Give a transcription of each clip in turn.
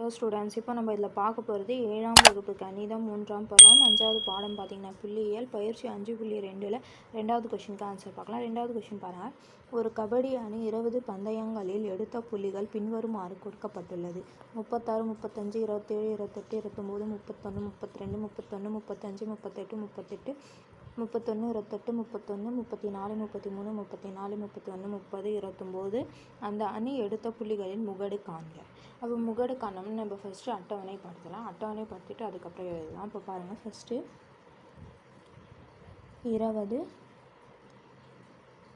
Hello students இப்போ நம்ம இதில் பார்க்க போகிறது ஏழாம் வகுப்பு கணிதம் மூன்றாம் பருவம் அஞ்சாவது பாடம் பார்த்தீங்கன்னா புள்ளியியல் பயிற்சி அஞ்சு புள்ளி ரெண்டில் ரெண்டாவது கொஷினுக்கு ஆன்சர் பார்க்கலாம். ரெண்டாவது கொஷின் பாருங்கள். ஒரு கபடி அணி இருபது பந்தயங்களில் எடுத்த புள்ளிகள் பின்வருமாறு கொடுக்கப்பட்டுள்ளது. முப்பத்தாறு முப்பத்தஞ்சு இருபத்தேழு இருபத்தெட்டு இருபத்தொம்போது முப்பத்தொன்று முப்பத்தி ரெண்டு முப்பத்தொன்று முப்பத்தஞ்சு முப்பத்தெட்டு முப்பத்தெட்டு முப்பத்தொன்று இருபத்தெட்டு முப்பத்தொன்று முப்பத்தி நாலு முப்பத்தி மூணு முப்பத்தி நாலு முப்பத்தி ஒன்று முப்பது இருபத்தொம்போது அந்த அணி எடுத்த புள்ளிகளின் முகடு காண்க. அப்போ முகடு காணோம்னு நம்ம ஃபஸ்ட்டு அட்டவணை படுத்தலாம். அட்டவணை படுத்திட்டு அதுக்கப்புறம் எழுதலாம். இப்போ பாருங்கள் ஃபஸ்ட்டு இருபது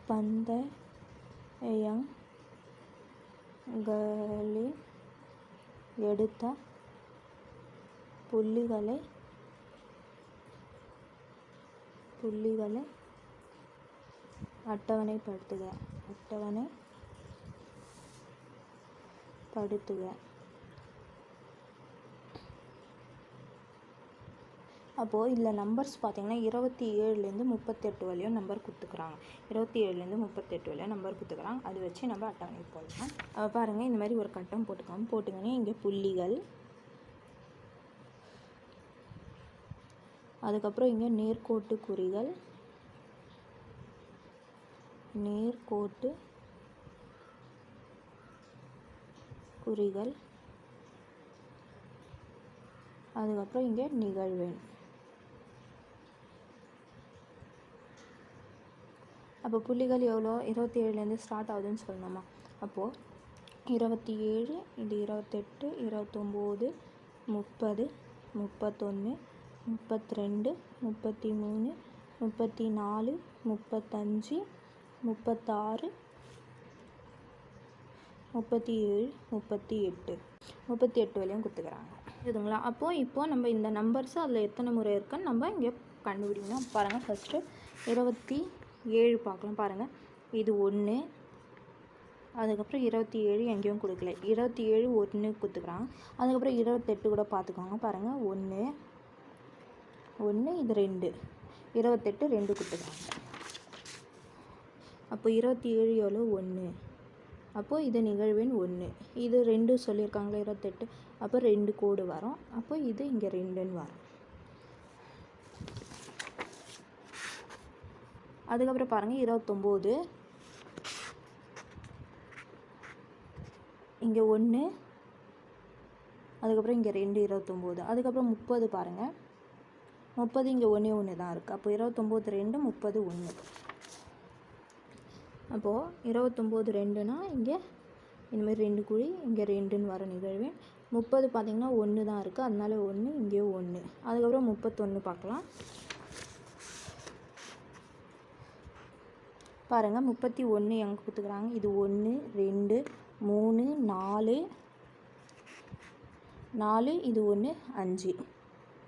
பந்தயங்களில் எடுத்த புள்ளிகளை புள்ளிகளை அட்டவணைப்படுத்துக. அட்டவணை படுத்துக அப்போது இதில் நம்பர்ஸ் பார்த்தீங்கன்னா இருபத்தி ஏழுலேருந்து முப்பத்தெட்டு வரையும் நம்பர் கொடுத்துக்குறாங்க. இருபத்தி ஏழுலேருந்து முப்பத்தெட்டு வரையும் நம்பர் கொடுத்துக்குறாங்க. அது வச்சு நம்ம அட்டவணை போடலாம் பாருங்கள் இந்த மாதிரி ஒரு கட்டம் போட்டுக்கலாம் போட்டுக்கோங்க இங்கே புள்ளிகள் அதுக்கப்புறம் இங்கே நேர்கோட்டு குறிகள். நேர்கோட்டு குறிகள். அதுக்கப்புறம் இங்கே நிகழ்வெண். அப்போ புள்ளிகள் எவ்வளோ? இருபத்தி ஏழுலேருந்து ஸ்டார்ட் ஆகுதுன்னு சொல்லணுமா? அப்போது இருபத்தி ஏழு இது இருபத்தெட்டு இருபத்தொம்போது முப்பது முப்பத்தொன்று முப்பத்தி ரெண்டு முப்பத்தி மூணு முப்பத்தி நாலு முப்பத்தஞ்சு முப்பத்தாறு முப்பத்தி ஏழு முப்பத்தி எட்டு முப்பத்தி எட்டு வரையும் கொடுத்துக்கிறாங்க. இதுங்களா அப்போது இப்போது நம்ம இந்த நம்பர்ஸ் அதில் எத்தனை முறை இருக்குன்னு நம்ம இங்கே கண்டுபிடிக்கணும். பாருங்கள் ஃபஸ்ட்டு இருபத்தி ஏழு பார்க்கலாம் பாருங்கள் இது ஒன்று அதுக்கப்புறம் இருபத்தி ஏழு எங்கேயும் கொடுக்கல. இருபத்தி ஏழு ஒன்று கொடுத்துக்குறாங்க. அதுக்கப்புறம் இருபத்தெட்டு கூட பார்த்துக்கோங்க பாருங்கள் ஒன்று ஒன்று இது ரெண்டு. இருபத்தெட்டு ரெண்டு கொடுத்துருக்காங்க அப்போ இருபத்தி ஏழு எவ்வளோ? ஒன்று. அப்போது இது நிகழ்வெண் ஒன்று. இது ரெண்டு சொல்லியிருக்காங்களே இருபத்தெட்டு. அப்போ ரெண்டு கோடு வரும். அப்போ இது இங்கே ரெண்டுன்னு வரும். அதுக்கப்புறம் பாருங்கள் இருபத்தொம்போது. இங்கே ஒன்று. அதுக்கப்புறம் இங்கே ரெண்டு இருபத்தொம்போது. அதுக்கப்புறம் முப்பது பாருங்கள் முப்பது இங்கே ஒன்றே ஒன்று தான் இருக்குது அப்போ இருபத்தொம்போது ரெண்டு முப்பது ஒன்று அப்போது இருபத்தொம்போது ரெண்டுனா இங்கே இந்தமாதிரி ரெண்டு குழி இங்கே ரெண்டுன்னு வர நிகழ்வேன். முப்பது பார்த்திங்கன்னா ஒன்று தான் இருக்குது அதனால ஒன்று இங்கேயும் ஒன்று அதுக்கப்புறம் முப்பத்தொன்று பார்க்கலாம். பாருங்கள் முப்பத்தி ஒன்று எங்கே கொடுத்துக்குறாங்க? இது ஒன்று ரெண்டு மூணு நாலு. நாலு இது ஒன்று அஞ்சு.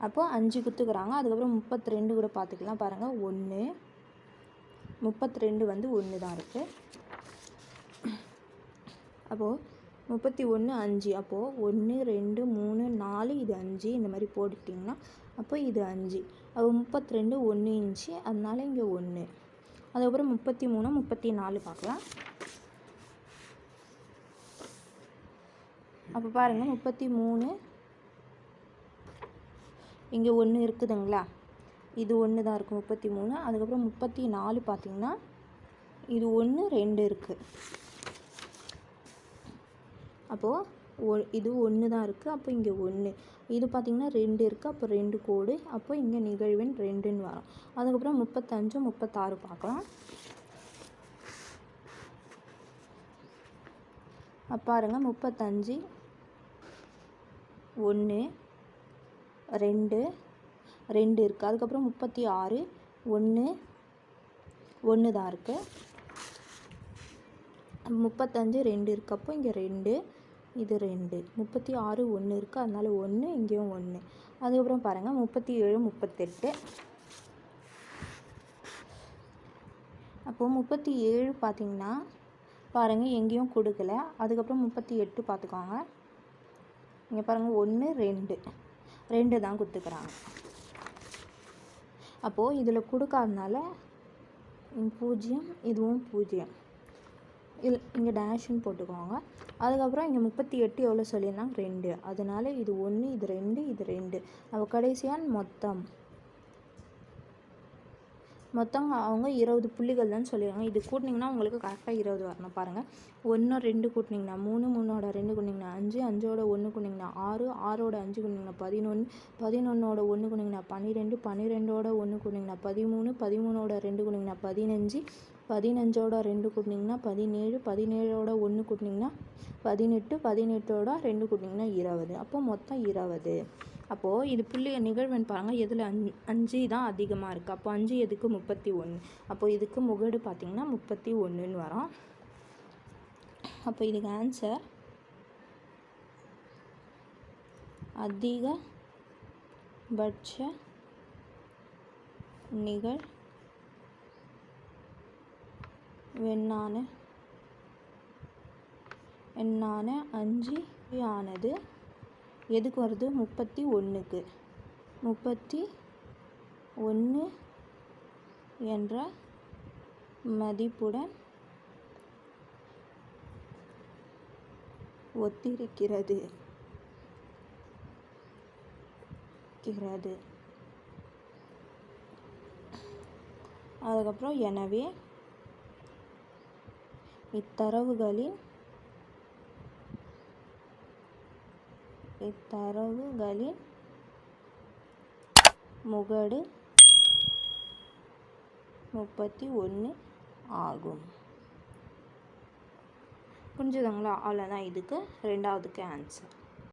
அப்போது அஞ்சு குத்துக்கிறாங்க. அதுக்கப்புறம் முப்பத்தி ரெண்டு கூட பார்த்துக்கலாம் பாருங்கள் ஒன்று முப்பத்தி ரெண்டு வந்து ஒன்று தான் இருக்குது அப்போது முப்பத்தி ஒன்று அஞ்சு. அப்போது ஒன்று ரெண்டு மூணு நாலு இது அஞ்சு. இந்த மாதிரி போட்டுட்டிங்கன்னா அப்போ இது அஞ்சு. அப்போ முப்பத்தி ரெண்டு ஒன்று இன்ச்சு. அதனால இங்கே ஒன்று அதுக்கப்புறம் முப்பத்தி மூணு முப்பத்தி நாலு பார்க்கலாம். அப்போ பாருங்கள் முப்பத்தி மூணு இங்கே ஒன்று இருக்குதுங்களா? இது ஒன்று தான் இருக்குது முப்பத்தி மூணு. அதுக்கப்புறம் முப்பத்தி நாலு பார்த்திங்கன்னா இது ஒன்று ரெண்டு இருக்குது அப்போது ஒ இது ஒன்று தான் இருக்குது அப்போ இங்கே ஒன்று. இது பார்த்திங்கன்னா ரெண்டு இருக்குது அப்போ ரெண்டு கோடு அப்போ இங்கே நிகழ்வெண் ரெண்டுன்னு வரும். அதுக்கப்புறம் முப்பத்தஞ்சு முப்பத்தாறு பார்க்கலாம். பாருங்கள் முப்பத்தஞ்சு ஒன்று ரெண்டு ரெண்டு இருக்குது அதுக்கப்புறம் முப்பத்தி ஆறு ஒன்று ஒன்று தான் இருக்குது முப்பத்தஞ்சு ரெண்டு இருக்கப்போ இங்கே ரெண்டு இது ரெண்டு. முப்பத்தி ஆறு ஒன்று இருக்குது அதனால ஒன்று இங்கேயும் ஒன்று அதுக்கப்புறம் பாருங்கள் முப்பத்தி ஏழு முப்பத்தெட்டு. அப்போது முப்பத்தி ஏழு பார்த்திங்கன்னா பாருங்கள் எங்கேயும் கொடுக்கல. அதுக்கப்புறம் முப்பத்தி எட்டு பார்த்துக்கோங்க இங்கே பாருங்கள் ஒன்று ரெண்டு. ரெண்டு தான் கொடுத்துக்குறாங்க. அப்போது இதில் கொடுக்காதனால பூஜ்ஜியம் இதுவும் பூஜ்ஜியம். இல் இங்கே டேஷுன்னு போட்டுக்கோங்க. அதுக்கப்புறம் இங்கே முப்பத்தி எட்டு எவ்வளோ சொல்லியிருந்தாங்க? ரெண்டு. அதனால இது ஒன்று இது ரெண்டு இது ரெண்டு. அப்போ கடைசியாக மொத்தம் மொத்தம் அவங்க இருபது புள்ளிகள் தான் சொல்லிடுவாங்க இது கூட்டினிங்கன்னா உங்களுக்கு கரெக்டாக இருபது வரணும். பாருங்கள் ஒன்று ரெண்டு கூட்டினிங்கன்னா மூணு மூணோட ரெண்டு கூட்டினீங்கன்னா அஞ்சு அஞ்சோட ஒன்று கூட்டினீங்கன்னா ஆறு ஆறோட அஞ்சு கூட்டினீங்கன்னா பதினொன்று பதினொன்னோட ஒன்று கூட்டினீங்கன்னா பன்னிரெண்டு பன்னிரெண்டோட ஒன்று கூட்டினீங்கன்னா பதிமூணு பதிமூணோட ரெண்டு கூட்டினீங்கன்னா பதினஞ்சு பதினஞ்சோட ரெண்டு கூட்டினீங்கன்னா பதினேழு பதினேழோட ஒன்று கூட்டினீங்கன்னா பதினெட்டு பதினெட்டோட ரெண்டு கூட்டினீங்கன்னா இருபது. அப்போ மொத்தம் இருபது. அப்போது இது புள்ளி நிகழ்வுன்னு பாருங்கள் எதில் அஞ்சு அஞ்சு தான் அதிகமாக இருக்குது அப்போ அஞ்சு எதுக்கு? முப்பத்தி ஒன்று அப்போ இதுக்கு முகடு பார்த்திங்கன்னா முப்பத்தி ஒன்றுன்னு வரும். அப்போ இதுக்கு ஆன்சர் அதிகபட்ச நிகழ் வெண்ணான எண்ணான அஞ்சு ஆனது எதுக்கு வருது? முப்பத்தி ஒன்றுக்கு முப்பத்தி ஒன்று என்ற மதிப்புடன் ஒத்திருக்கிறது. இருக்கிறது அதுக்கப்புறம் எனவே இத்தரவுகளின் இத்தரவுகளின் முகடு முப்பத்தி ஒன்று ஆகும். புரிஞ்சுதுங்களா? அவ்வளோதான் இதுக்கு ரெண்டாவதுக்கு ஆன்சர்